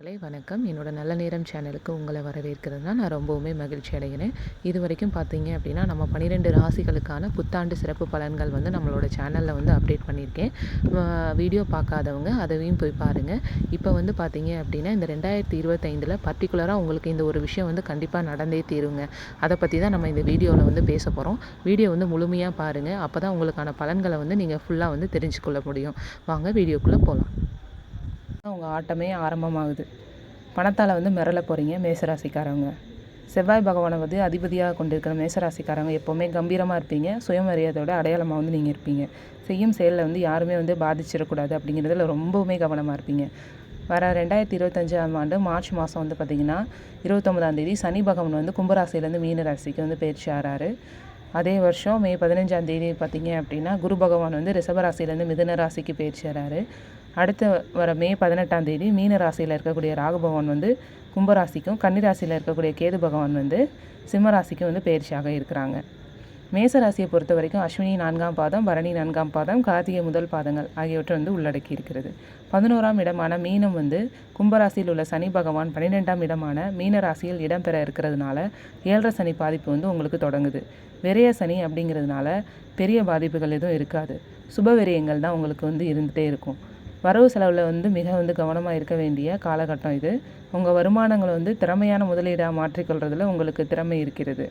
ஹலை வணக்கம். என்னோட நல்ல நேரம் சேனலுக்கு உங்களை வரவேற்கிறதுனா நான் ரொம்பவுமே மகிழ்ச்சி அடைகிறேன். இது வரைக்கும் பார்த்தீங்க அப்படின்னா நம்ம பன்னிரெண்டு ராசிகளுக்கான புத்தாண்டு சிறப்பு பலன்கள் வந்து நம்மளோட சேனலில் வந்து அப்டேட் பண்ணியிருக்கேன். வீடியோ பார்க்காதவங்க அதையும் போய் பாருங்கள் இப்போ வந்து பார்த்தீங்க அப்படின்னா இந்த ரெண்டாயிரத்தி இருபத்தைந்தில் பர்டிகுலராக உங்களுக்கு இந்த ஒரு விஷயம் வந்து கண்டிப்பாக நடந்தே தீருங்க. அதை பற்றி தான் நம்ம இந்த வீடியோவில் வந்து பேச போகிறோம் வீடியோ வந்து முழுமையாக பாருங்கள் அப்போ தான் உங்களுக்கான பலன்களை வந்து நீங்கள் ஃபுல்லாக வந்து தெரிஞ்சுக்கொள்ள முடியும். வாங்க வீடியோக்குள்ளே போகலாம் உங்கள் ஆட்டமே ஆரம்பமாகுது. பணத்தால் வந்து மிரள போகிறீங்க மேசராசிக்காரவங்க. செவ்வாய் பகவானை வந்து அதிபதியாக கொண்டிருக்கிற மேசராசிக்காரங்க எப்போவுமே கம்பீரமாக இருப்பீங்க. சுயமரியாதையோட அடையாளமாக வந்து நீங்கள் இருப்பீங்க. செய்யும் செயலில் வந்து யாருமே வந்து பாதிச்சிடக்கூடாது அப்படிங்கிறதுல ரொம்பவுமே கவனமாக இருப்பீங்க. வர ரெண்டாயிரத்தி இருபத்தஞ்சாம் ஆண்டு மார்ச் மாதம் வந்து பார்த்திங்கன்னா இருபத்தொம்பதாம் தேதி சனி பகவான் வந்து கும்பராசிலேருந்து மீன ராசிக்கு வந்து பயிற்சி ஆறாரு. அதே வருஷம் மே பதினஞ்சாம் தேதி பார்த்தீங்க அப்படின்னா குரு பகவான் வந்து ரிஷபராசிலேருந்து மிதுன ராசிக்கு பயிற்சி ஆறாரு அடுத்த வர மே பதினெட்டாம் தேதி மீன ராசியில் இருக்கக்கூடிய ராகு பகவான் வந்து கும்பராசிக்கும் கன்னிராசியில் இருக்கக்கூடிய கேது பகவான் வந்து சிம்மராசிக்கும் வந்து பயிற்சியாக இருக்கிறாங்க. மேச ராசியை பொறுத்த வரைக்கும் அஸ்வினி நான்காம் பாதம் பரணி நான்காம் பாதம் கார்த்திகை முதல் பாதங்கள் ஆகியவற்றை வந்து உள்ளடக்கி இருக்கிறது பதினோராம் இடமான மீனம் வந்து கும்பராசியில் உள்ள சனி பகவான் பன்னிரெண்டாம் இடமான மீன ராசியில் இடம்பெற இருக்கிறதுனால ஏழரை சனி பாதிப்பு வந்து உங்களுக்கு தொடங்குது. விரைய சனி அப்படிங்கிறதுனால பெரிய பாதிப்புகள் எதுவும் இருக்காது. சுப விரயங்கள் தான் உங்களுக்கு வந்து இருந்துகிட்டே இருக்கும். வரவு செலவில் வந்து மிக வந்து கவனமாக இருக்க வேண்டிய காலகட்டம் இது. உங்கள் வருமானங்களை வந்து திறமையான முதலீடாக மாற்றிக்கொள்றதுல உங்களுக்கு திறமை இருக்கிறது.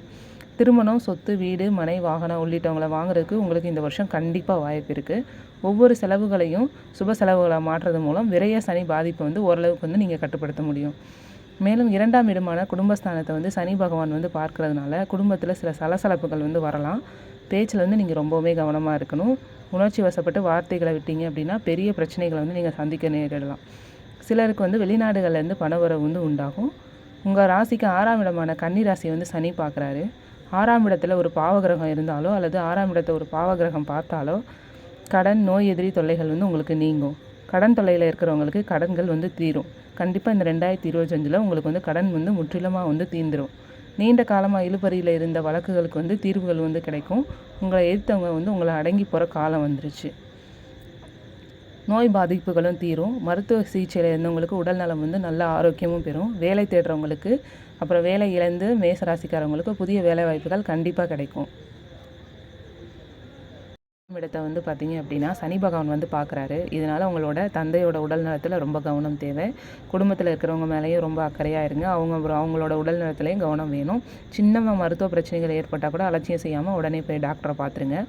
திருமணம் சொத்து வீடு மனை வாகனம் உள்ளிட்டவங்களை வாங்குறதுக்கு உங்களுக்கு இந்த வருஷம் கண்டிப்பாக வாய்ப்பு இருக்குது ஒவ்வொரு செலவுகளையும் சுப செலவுகளை மாற்றுறது மூலம் விரைய சனி பாதிப்பை வந்து ஓரளவுக்கு வந்து நீங்கள் கட்டுப்படுத்த முடியும். மேலும் இரண்டாம் இடமான குடும்பஸ்தானத்தை வந்து சனி பகவான் வந்து பார்க்கறதுனால குடும்பத்தில் சில சலசலப்புகள் வந்து வரலாம். பேச்சில் வந்து நீங்கள் ரொம்பவுமே கவனமாக இருக்கணும். உணர்ச்சி வசப்பட்டு வார்த்தைகளை விட்டீங்க அப்படின்னா பெரிய பிரச்சனைகளை வந்து நீங்கள் சந்திக்க நேரிடலாம். சிலருக்கு வந்து வெளிநாடுகள்லேருந்து பணவரவு வந்து உண்டாகும். உங்கள் ராசிக்கு ஆறாம் இடமான கன்னி ராசியை வந்து சனி பார்க்குறாரு. ஆறாம் இடத்துல ஒரு பாவகிரகம் இருந்தாலோ அல்லது ஆறாம் இடத்தை ஒரு பாவகிரகம் பார்த்தாலோ கடன் நோய் எதிரி தொல்லைகள் வந்து உங்களுக்கு நீங்கும். கடன் தொல்லையில் இருக்கிறவங்களுக்கு கடன்கள் வந்து தீரும். கண்டிப்பாக இந்த ரெண்டாயிரத்தி இருபத்தஞ்சில் உங்களுக்கு வந்து கடன் வந்து முற்றிலுமாக வந்து தீந்துரும் நீண்ட காலமாக இழுபறியில் இருந்த வழக்குகளுக்கு வந்து தீர்வுகள் வந்து கிடைக்கும். உங்களை எதிர்த்தவங்க வந்து உங்களை அடங்கி போகிற காலம் வந்துருச்சு. நோய் பாதிப்புகளும் தீரும். மருத்துவ சிகிச்சையில் இருந்தவங்களுக்கு உடல் நலம் வந்து நல்ல ஆரோக்கியமும் பெறும். வேலை தேடுறவங்களுக்கு அப்புறம் வேலை இழந்து மேசராசிக்காரவங்களுக்கு புதிய வேலை வாய்ப்புகள் கண்டிப்பாக கிடைக்கும். ஆறாம் இடத்தை வந்து பார்த்தீங்க அப்படின்னா சனி பகவான் வந்து பார்க்குறாரு. இதனால் உங்களோட தந்தையோட உடல் நலத்தில் ரொம்ப கவனம் தேவை. குடும்பத்தில் இருக்கிறவங்க மேலேயும் ரொம்ப அக்கறையாக இருங்க. அவங்க அவங்களோட உடல் நலத்துலேயும் கவனம் வேணும். சின்ன மருத்துவ பிரச்சனைகள் ஏற்பட்டால் கூட அலட்சியம் செய்யாமல் உடனே போய் டாக்டரை பார்த்துருங்க.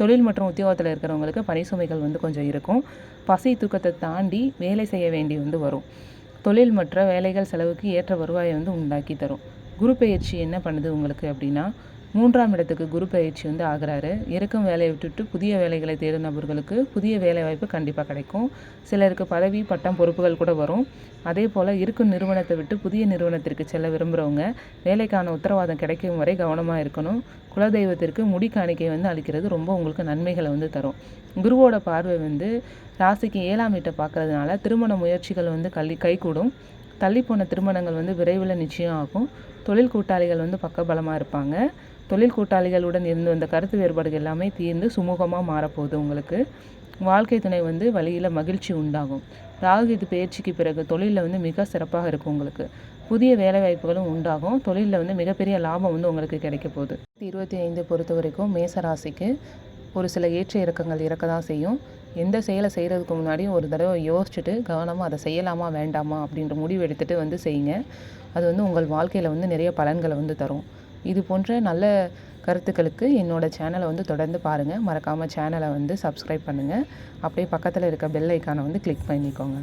தொழில் மற்றும் உத்தியோகத்தில் இருக்கிறவங்களுக்கு பணிசுமைகள் வந்து கொஞ்சம் இருக்கும். பசி தூக்கத்தை தாண்டி வேலை செய்ய வேண்டி வந்து வரும். தொழில் மற்ற வேலைகள் செலவுக்கு ஏற்ற வருவாயை வந்து உண்டாக்கி தரும். குரு பயிற்சி என்ன பண்ணுது உங்களுக்கு அப்படின்னா மூன்றாம் இடத்துக்கு குரு பயிற்சி வந்து ஆகிறாரு. இருக்கும் வேலையை விட்டுட்டு புதிய வேலைகளை தேடும் நபர்களுக்கு புதிய வேலை வாய்ப்பு கண்டிப்பாக கிடைக்கும். சிலருக்கு பதவி பட்டம் பொறுப்புகள் கூட வரும். அதே போல் இருக்கும் நிறுவனத்தை விட்டு புதிய நிறுவனத்திற்கு செல்ல விரும்புகிறவங்க வேலைக்கான உத்தரவாதம் கிடைக்கும் வரை கவனமாக இருக்கணும். குலதெய்வத்திற்கு முடி காணிக்கை வந்து அளிக்கிறது ரொம்ப உங்களுக்கு நன்மைகளை வந்து தரும். குருவோட பார்வை வந்து ராசிக்கு ஏழாம் வீட்டை பார்க்கறதுனால திருமண முயற்சிகள் வந்து கல்வி கைகூடும். தள்ளிப்போன திருமணங்கள் வந்து விரைவில் நிச்சயம் ஆகும். தொழில் கூட்டாளிகள் வந்து பக்கபலமாக இருப்பாங்க. தொழில் கூட்டாளிகளுடன் இருந்து வந்த கருத்து வேறுபாடுகள் எல்லாமே தீர்ந்து சுமூகமாக மாறப்போகுது உங்களுக்கு. வாழ்க்கை துணை வந்து வழியில் மகிழ்ச்சி உண்டாகும். ராகு பயிற்சிக்கு பிறகு தொழிலில் வந்து மிக சிறப்பாக இருக்கும் உங்களுக்கு. புதிய வேலை வாய்ப்புகளும் உண்டாகும். தொழிலில் வந்து மிகப்பெரிய லாபம் வந்து உங்களுக்கு கிடைக்க போகுது. இருபத்தி ஐந்து பொறுத்த வரைக்கும் மேசராசிக்கு ஒரு சில ஏற்ற இறக்கங்கள் இருக்க தான் செய்யும். எந்த செயலை செய்கிறதுக்கு முன்னாடியும் ஒரு தடவை யோசிச்சுட்டு கவனமாக அதை செய்யலாமா வேண்டாமா அப்படின்ற முடிவு எடுத்துகிட்டு வந்து செய்யுங்க. அது வந்து உங்கள் வாழ்க்கையில் வந்து நிறைய பலன்களை வந்து தரும். இது போன்ற நல்ல கருத்துக்களுக்கு என்னோட சேனலை வந்து தொடர்ந்து பாருங்கள் மறக்காமல் சேனலை வந்து சப்ஸ்கிரைப் பண்ணுங்கள் அப்படியே பக்கத்தில் இருக்க பெல் ஐக்கானை வந்து கிளிக் பண்ணிக்கோங்க.